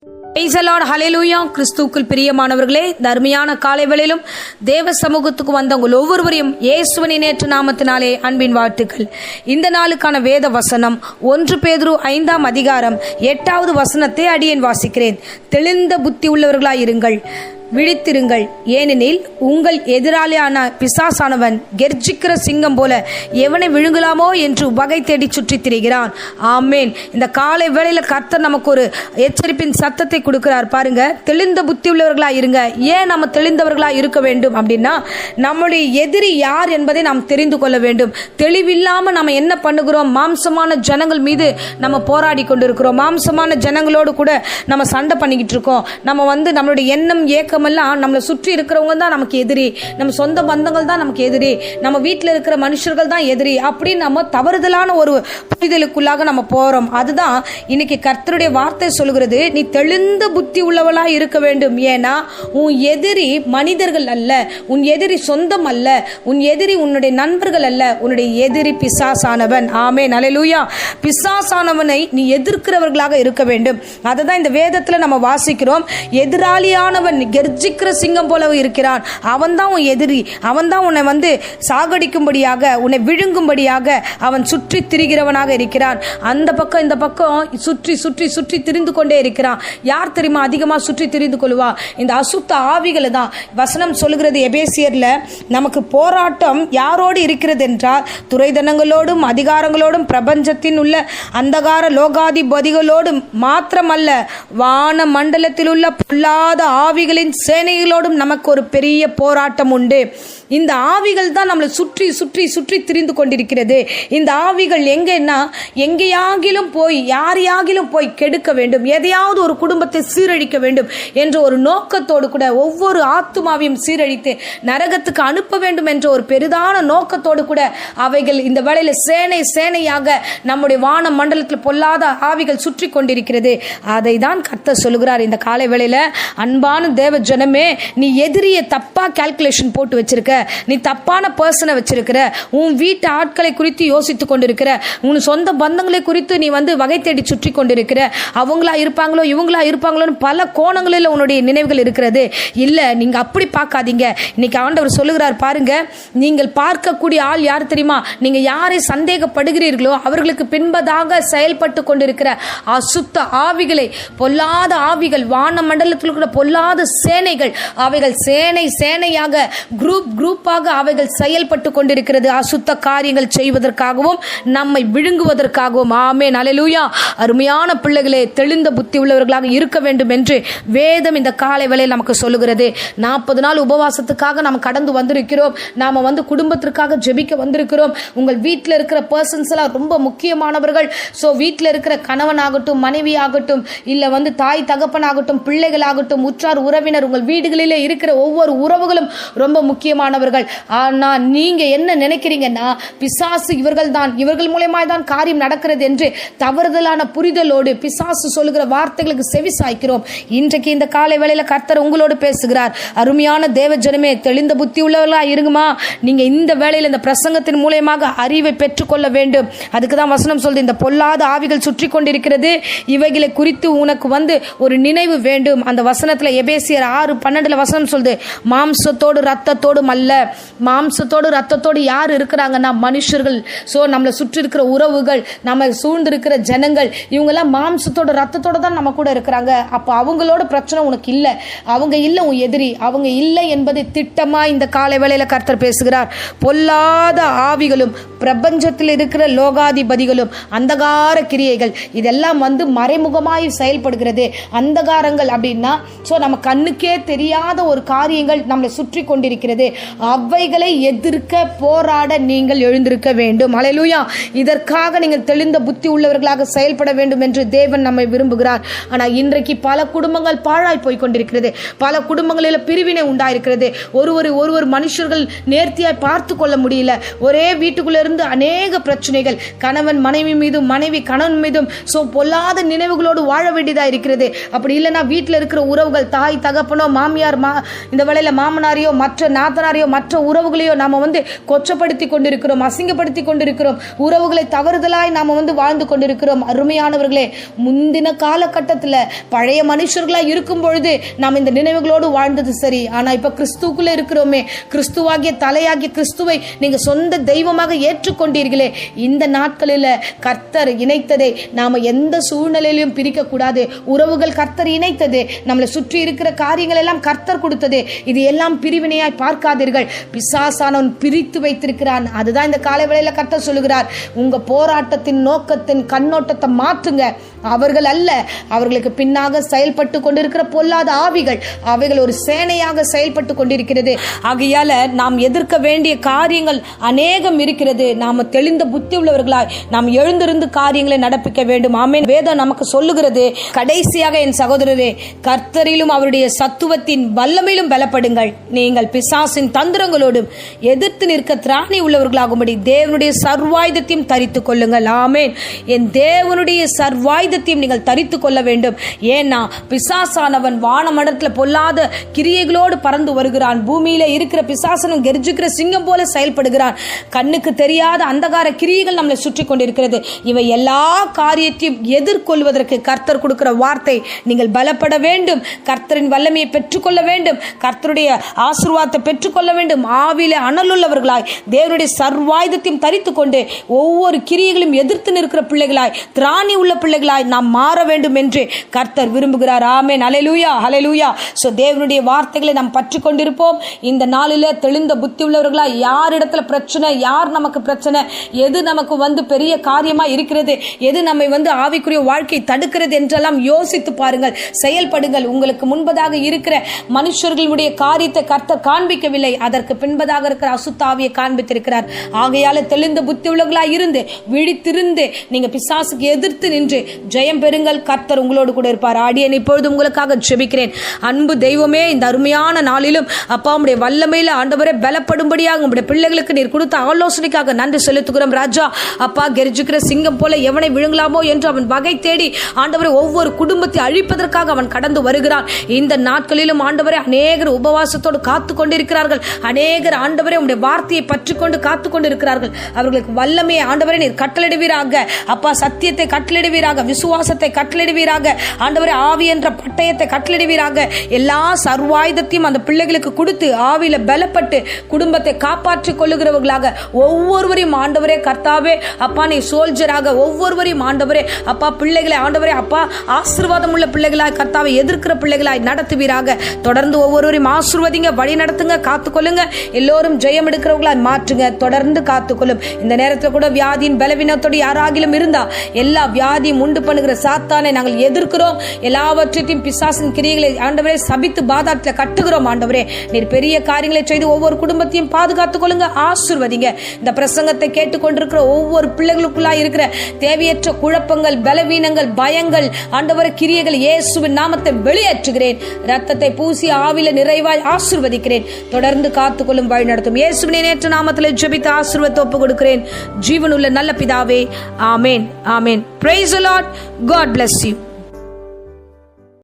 thank you பெய்சலாட் hallelujah கிறிஸ்துவுக்குள் பிரியமானவர்களே தர்மியான காலை வேளையிலும் தேவ சமூகத்துக்கு வந்தவங்கள் ஒவ்வொருவரையும் இயேசுவனின் நேற்று நாமத்தினாலே அன்பின் வாழ்த்துக்கள். இந்த நாளுக்கான வேத வசனம் ஒன்று பேதுரு ஐந்தாம் அதிகாரம் எட்டாவது வசனத்தை அடியேன் வாசிக்கிறேன். தெளிந்த புத்தி உள்ளவர்களாயிருங்கள் விழித்திருங்கள். ஏனெனில் உங்கள் எதிராளியான பிசாசானவன் கெர்ஜிக்கிற சிங்கம் போல எவனை விழுங்கலாமோ என்று வகை தேடி சுற்றித் திரிகிறான். ஆமேன். இந்த காலை வேளையில் கர்த்தர் நமக்கு ஒரு எச்சரிப்பின் சத்தத்தை கொடுக்கிறார். பாருங்க தெளிந்த புத்தி உள்ளவர்களா இருங்க. ஏன் நம்ம தெளிந்தவர்களா இருக்க வேண்டும் அப்படின்னா நம்முடைய எதிரி யார் என்பதை நாம் தெரிந்து கொள்ள வேண்டும். தெளிவில்லாம நம்ம என்ன பண்ணுகிறோம்? மாம்சமான ஜனங்கள் மீது நம்ம போராடி கொண்டிருக்கிறோம். மாம்சமான ஜனங்களோடு கூட நம்ம சண்டை பண்ணிக்கிட்டு இருக்கோம். நம்ம வந்து நம்மளுடைய எண்ணம் ஏக்கமெல்லாம் நம்மளை சுற்றி இருக்கிறவங்க தான் நமக்கு எதிரி. நம்ம சொந்த பந்தங்கள் தான் நமக்கு எதிரி. நம்ம வீட்டில் இருக்கிற மனுஷர்கள் தான் எதிரி. அப்படின்னு நம்ம தவறுதலான ஒரு புரிதலுக்குள்ளாக நம்ம போறோம். அதுதான் இன்னைக்கு கர்த்தருடைய வார்த்தை சொல்கிறது நீ தெளிந்த புத்தி உள்ளவளாக இருக்க வேண்டும். ஏன்னா உன் எதிரி மனிதர்கள் அல்ல. உன் எதிரி சொந்தம் அல்ல. உன் எதிரி உன்னுடைய நண்பர்கள் அல்ல. உன்னுடைய எதிரி பிசாசானவன். ஆமே நலைலூயா பிசாசானவனை நீ எதிர்க்கிறவர்களாக இருக்க வேண்டும். அதை தான் இந்த வேதத்தில் நம்ம வாசிக்கிறோம். எதிராளியானவன் கெர்ஜிக்கிற சிங்கம் போல இருக்கிறான். அவன் தான் உன் எதிரி. அவன் தான் உன்னை வந்து சாகடிக்கும்படியாக உன்னை விழுங்கும்படியாக அவன் சுற்றி திரிகிறவனாக இருக்கிறான். அந்த பக்கம் இந்த பக்கம் சுற்றி சுற்றி சுற்றி திரிந்து கொண்டே இருக்கிறான். யார் தெரியுமா அதிகமாக சுற்றி திரிந்து கொள்வா? இந்த அசுத்த ஆவிகளை தான் வசனம் சொல்கிறது எபேசியரில். நமக்கு போராட்டம் யாரோடு இருக்கிறது என்றால் துறைதனங்களோடும் அதிகாரங்களோடும் பிரபஞ்சத்தின் உள்ள அந்தகார லோகாதிபதிகளோடும் மாத்திரமல்ல வான மண்டலத்தில் உள்ள பொல்லாத ஆவிகளின் சேனைகளோடும் நமக்கு ஒரு பெரிய போராட்டம் உண்டு. இந்த ஆவிகள் தான் நம்மளை சுற்றி சுற்றி சுற்றி திரிந்து கொண்டிருக்கிறது. இந்த ஆவிகள் எங்கன்னா எங்கேயாகிலும் போய் யாரையாகிலும் போய் கெடுக்க வேண்டும். எதையாவது ஒரு குடும்பத்தை சீரழிக்க வேண்டும் என்ற ஒரு நோக்கத்தோடு கூட ஒவ்வொரு ஆத்துமாவையும் சீரழித்து நரகத்துக்கு அனுப்ப வேண்டும் என்ற ஒரு பெரிதான நோக்கத்தோடு கூட அவைகள் இந்த வேளையில் சேனை சேனையாக நம்முடைய வான மண்டலத்தில் பொல்லாத ஆவிகள் சுற்றி கொண்டிருக்கிறது. அதை தான் கத்த சொல்லுகிறார் இந்த காலை வேளையில். அன்பான தேவ ஜனமே நீ எதிரியை தப்பா கால்குலேஷன் போட்டு வச்சிருக்க. நீ தப்பான பர்சனை வச்சிருக்கிற. உன் வீட்டு ஆட்களை குறித்து யோசித்து கொண்டிருக்கிற. உன் சொந்த பந்தங்களை குறித்து நீ வந்து வகை தேடி சுற்றி கொண்டிருக்கிற. அவங்களா இருப்பாங்களோ இவங்களா இருப்பாங்களோன்னு பல கோணங்களில் உன்னுடைய நினைவுகள் இருக்கிறது. இல்லை நீங்கள் அப்படி பார்க்காதீங்க. இன்னைக்கு ஆண்டவர் சொல்லுகிறார் பாருங்க நீங்கள் பார்க்கக்கூடிய ஆள் யார் தெரியுமா? நீங்கள் யாரை சந்தேகப்படுகிறீர்களோ அவர்களுக்கு பின்பதாக செயல்பட்டு கொண்டிருக்கிற அசுத்த ஆவிகளை பொல்லாத ஆவிகள் வான மண்டலத்தில் கூட பொல்லாத சேனைகள் அவைகள் சேனை சேனையாக குரூப் குரூப் குரூப்பாக அவைகள் செயல்பட்டு கொண்டிருக்கிறது. அசுத்த காரியங்கள் செய்வதற்காகவும் நம்மை விழுங்குவதற்காகவும். ஆமே நலலூயா அருமையான பிள்ளைகளே தெளிந்த புத்தி உள்ளவர்களாக இருக்க வேண்டும் என்று வேதம் இந்த காலை வேளையில் நமக்கு சொல்லுகிறது. நாற்பது நாள் உபவாசத்துக்காக நாம் கடந்து வந்திருக்கிறோம். நாம் வந்து குடும்பத்திற்காக ஜெபிக்க வந்திருக்கிறோம். உங்கள் வீட்டில் இருக்கிற பர்சன்ஸ் எல்லாம் ரொம்ப முக்கியமானவர்கள். ஸோ வீட்டில் இருக்கிற கணவன் ஆகட்டும் மனைவி ஆகட்டும் இல்லை வந்து தாய் தகப்பனாகட்டும் பிள்ளைகளாகட்டும் உற்றார் உறவினர் உங்கள் வீடுகளிலே இருக்கிற ஒவ்வொரு உறவுகளும் ரொம்ப முக்கியமான முக்கியமானவர்கள் ஆனா நீங்க என்ன நினைக்கிறீங்கன்னா பிசாசு இவர்கள் தான் இவர்கள் மூலயமா தான் காரியம் நடக்கிறது என்று தவறுதலான புரிதலோடு பிசாசு சொல்லுகிற வார்த்தைகளுக்கு செவி சாய்க்கிறோம். இன்றைக்கு இந்த காலை வேளையில கர்த்தர் உங்களோடு பேசுகிறார். அருமையான தேவ ஜனமே தெளிந்த புத்தி உள்ளவர்களா இருங்கம்மா. நீங்க இந்த வேளையில இந்த பிரசங்கத்தின் மூலியமாக அறிவை பெற்றுக்கொள்ள வேண்டும். அதுக்கு தான் வசனம் சொல்றது இந்த பொல்லாத ஆவிகள் சுற்றி கொண்டிருக்கிறது. இவைகளை குறித்து உனக்கு வந்து ஒரு நினைவு வேண்டும். அந்த வசனத்துல எபேசியர் ஆறு பன்னெண்டுல வசனம் சொல்லுது மாம்சத்தோடு ரத்தத்தோடும் அல்ல மாம்சத்தோடு ரத்தத்தோடு யார் இருக்கிறாங்கன்னா மனுஷர்கள். ஸோ நம்மளை சுற்றி இருக்கிற உறவுகள் நம்ம சூழ்ந்திருக்கிற ஜனங்கள் இவங்கெல்லாம் மாம்சத்தோட ரத்தத்தோடு தான் நம்ம கூட இருக்கிறாங்க. அப்போ அவங்களோட பிரச்சனை உனக்கு இல்லை. அவங்க இல்லை உன் எதிரி. அவங்க இல்லை என்பதை திட்டமாக இந்த காலை வேளையில் கர்த்தர் பேசுகிறார். பொல்லாத ஆவிகளும் பிரபஞ்சத்தில் இருக்கிற லோகாதிபதிகளும் அந்தகார கிரியைகள் இதெல்லாம் வந்து மறைமுகமாய் செயல்படுகிறது. அந்தகாரங்கள் அப்படின்னா ஸோ நம்ம கண்ணுக்கே தெரியாத ஒரு காரியங்கள் நம்மளை சுற்றி கொண்டிருக்கிறது. அவைகளை எதிர்க்க போராட நீங்கள் எழுந்திருக்க வேண்டும். அலையலூயா. இதற்காக நீங்கள் தெளிந்த புத்தி உள்ளவர்களாக செயல்பட வேண்டும் என்று தேவன் நம்மை விரும்புகிறார். ஆனால் இன்றைக்கு பல குடும்பங்கள் பாழாய் போய் கொண்டிருக்கிறது. பல குடும்பங்களில் பிரிவினை உண்டாயிருக்கிறது. ஒருவர் ஒருவர் மனுஷர்கள் நேர்த்தியாய் பார்த்து கொள்ள முடியல. ஒரே வீட்டுக்குள்ள இருந்து அநேக பிரச்சனைகள். கணவன் மனைவி மீதும் மனைவி கணவன் மீதும் ஸோ பொல்லாத நினைவுகளோடு வாழ வேண்டியதா இருக்கிறது. அப்படி இல்லைன்னா வீட்டில் இருக்கிற உறவுகள் தாய் தகப்பனோ மாமியார் மா இந்த வேலையில் மாமனாரையோ மற்ற நாத்தனார் யாரையோ மற்ற உறவுகளையோ நாம் வந்து கொச்சப்படுத்தி கொண்டிருக்கிறோம் அசிங்கப்படுத்தி கொண்டிருக்கிறோம். உறவுகளை தவறுதலாய் நாம் வந்து வாழ்ந்து கொண்டிருக்கிறோம். அருமையானவர்களே முந்தின காலகட்டத்தில் பழைய மனுஷர்களாக இருக்கும் பொழுது நாம் இந்த நினைவுகளோடு வாழ்ந்தது சரி. ஆனால் இப்போ கிறிஸ்துக்குள்ளே இருக்கிறோமே கிறிஸ்துவாகிய தலையாகிய கிறிஸ்துவை நீங்கள் சொந்த தெய்வமாக ஏற்றுக்கொண்டீர்களே. இந்த நாட்களில் கர்த்தர் இணைத்ததை நாம் எந்த சூழ்நிலையிலும் பிரிக்கக்கூடாது உறவுகள் கர்த்தர் இணைத்தது நம்மளை சுற்றி இருக்கிற காரியங்கள் எல்லாம் கர்த்தர் கொடுத்தது. இது எல்லாம் பிரிவினையாய் பார்க்காதீர்கள் பிசாசானவன் பிரித்து வைத்திருக்கிறான். அதுதான் இந்த காலை வேளையில் கர்த்தர் சொல்லுகிறார். உங்கள் போராட்டத்தின் நோக்கத்தின் கண்ணோட்டத்தை மாற்றுங்க. அவர்கள் அல்ல. அவர்களுக்கு பின்னாக செயல்பட்டு கொண்டிருக்கிற பொல்லாத ஆவிகள் அவைகள் ஒரு சேனையாக செயல்பட்டு கொண்டிருக்கிறது. ஆகையால நாம் எதிர்க்க வேண்டிய காரியங்கள் அநேகம் இருக்கிறது. நாம் தெளிந்த புத்தி உள்ளவர்களாய் நாம் எழுந்திருந்து காரியங்களை நடப்பிக்க வேண்டும். ஆமே வேதம் நமக்கு சொல்லுகிறது கடைசியாக என் சகோதரரே கர்த்தரிலும் அவருடைய சத்துவத்தின் வல்லமையிலும் பலப்படுங்கள். நீங்கள் பிசாசின் தந்திரங்களோடும் எதிர்த்து நிற்க திராணி உள்ளவர்களாகும்படி தேவனுடைய சர்வாயுதத்தையும் தரித்துக் கொள்ளுங்கள். ஆமேன். என் தேவனுடைய சர்வாய் ஆயுதத்தையும் நீங்கள் தரித்து கொள்ள வேண்டும். ஏன்னா பிசாசானவன் வானமடத்தில் பொல்லாத கிரியைகளோடு பறந்து வருகிறான். பூமியில இருக்கிற பிசாசனும் கெர்ஜிக்கிற சிங்கம் போல செயல்படுகிறான். கண்ணுக்கு தெரியாத அந்தகார கிரியைகள் நம்மளை சுற்றி கொண்டிருக்கிறது. இவை எல்லா காரியத்தையும் எதிர்கொள்வதற்கு கர்த்தர் கொடுக்கிற வார்த்தை. நீங்கள் பலப்பட வேண்டும். கர்த்தரின் வல்லமையை பெற்றுக்கொள்ள வேண்டும். கர்த்தருடைய ஆசீர்வாதத்தை பெற்றுக்கொள்ள வேண்டும். ஆவில அனலுள்ளவர்களாய் தேவனுடைய சர்வாயுதத்தையும் தரித்து கொண்டு ஒவ்வொரு கிரியைகளையும் எதிர்த்து நிற்கிற பிள்ளைகளாய் திராணி உள்ள பிள்ளைகளாய் நாம் மாற வேண்டும் என்று கர்த்தர் விரும்புகிறார். ஆமென். அலையலூயா அலையலூயா ஸோ தேவனுடைய வார்த்தைகளை நாம் பற்றி கொண்டிருப்போம் இந்த நாளில் தெளிந்த புத்தி உள்ளவர்களாக யார் இடத்துல பிரச்சனை யார் நமக்கு பிரச்சனை எது நமக்கு வந்து பெரிய காரியமாக இருக்கிறது எது நம்மை வந்து ஆவிக்குரிய வாழ்க்கை தடுக்கிறது என்றெல்லாம் யோசித்து பாருங்கள். செயல்படுங்கள். உங்களுக்கு முன்பதாக இருக்கிற மனுஷர்களுடைய காரியத்தை கர்த்தர் காண்பிக்கவில்லை. அதற்கு பின்பதாக இருக்கிற அசுத்தாவியை காண்பித்திருக்கிறார். ஆகையால தெளிந்த புத்தி உள்ளவர்களாக இருந்து விழித்திருந்து நீங்க பிசாசுக்கு எதிர்த்து நின்று ஜெயம் பெறுங்கள். கர்த்தர் உங்களோடு கூட இருப்பார். ஆடியன் இப்பொழுது உங்களுக்காக ஜெபிக்கிறேன். அன்பு தெய்வமே இந்த அருமையான நாளிலும் அப்பா உடைய வல்லமையில ஆண்டவரே பலப்படும்படியாக உங்களுடைய பிள்ளைகளுக்கு நீர் கொடுத்த ஆலோசனைக்காக நன்றி செலுத்துகிறோம் ராஜா. அப்பா கெரிஜிக்கிற சிங்கம் போல எவனை விழுங்கலாமோ என்று அவன் வகை தேடி ஆண்டவரை ஒவ்வொரு குடும்பத்தை அழிப்பதற்காக அவன் கடந்து வருகிறான். இந்த நாட்களிலும் ஆண்டவரை அநேகர் உபவாசத்தோடு காத்து கொண்டிருக்கிறார்கள் அநேகர் ஆண்டவரை உடைய வார்த்தையை பற்றி கொண்டு காத்து கொண்டிருக்கிறார்கள் அவர்களுக்கு வல்லமையை ஆண்டவரை நீர் கட்டளிடுவீராக அப்பா சத்தியத்தை கட்டளிடுவீராக விசுவாசத்தை கட்டளிடுவீராக ஆண்டவரே ஆவி என்ற பட்டயத்தை கட்டளிடுவீராக எல்லா சர்வாயுதத்தையும் அந்த பிள்ளைகளுக்கு கொடுத்து ஆவியில பலப்பட்டு குடும்பத்தை காப்பாற்றிக் கொள்ளுகிறவர்களாக ஒவ்வொருவரையும் ஆண்டவரே கர்த்தாவே அப்பா நீ சோல்ஜராக. ஒவ்வொருவரையும் ஆண்டவரே அப்பா பிள்ளைகளை ஆண்டவரே அப்பா ஆசீர்வாதம் உள்ள பிள்ளைகளாய் கர்த்தாவை எதிர்க்கிற பிள்ளைகளாய் நடத்துவீராக. தொடர்ந்து ஒவ்வொருவரையும் ஆசிர்வதிங்க வழி நடத்துங்க காத்துக்கொள்ளுங்க. எல்லோரும் ஜெயம் எடுக்கிறவர்களாய் மாற்றுங்க தொடர்ந்து காத்துக்கொள்ளும். இந்த நேரத்தில் கூட வியாதியின் பலவீனத்தோடு யாராகிலும் இருந்தா எல்லா வியாதியும் உண்டு பண்ணுகிற சாத்தானை நாங்கள் எதிர்க்கிறோம். எல்லாவற்றையும் பிசாசின் கிரியைகளை ஆண்டவரே சபித்து பாதாத்தில் கட்டுகிறோம் ஆண்டவரே. நீர் பெரிய காரியங்களை செய்து ஒவ்வொரு குடும்பத்தையும் பாதுகாத்துக் கொள்ளுங்க ஆசிர்வதிங்க. இந்த பிரசங்கத்தை கேட்டுக்கொண்டிருக்கிற ஒவ்வொரு பிள்ளைகளுக்குள்ளா இருக்கிற தேவையற்ற குழப்பங்கள் பலவீனங்கள் பயங்கள் ஆண்டவர கிரியைகள் இயேசுவின் நாமத்தை வெளியேற்றுகிறேன். ரத்தத்தை பூசி ஆவில நிறைவாய் ஆசிர்வதிக்கிறேன். தொடர்ந்து காத்துக்கொள்ளும் வழி நடத்தும். இயேசுவினை நேற்று நாமத்தில் ஜெபித்து ஆசீர்வத்தை ஒப்பு கொடுக்கிறேன். ஜீவனுள்ள நல்ல பிதாவே ஆமேன் ஆமேன். Praise Lord God bless you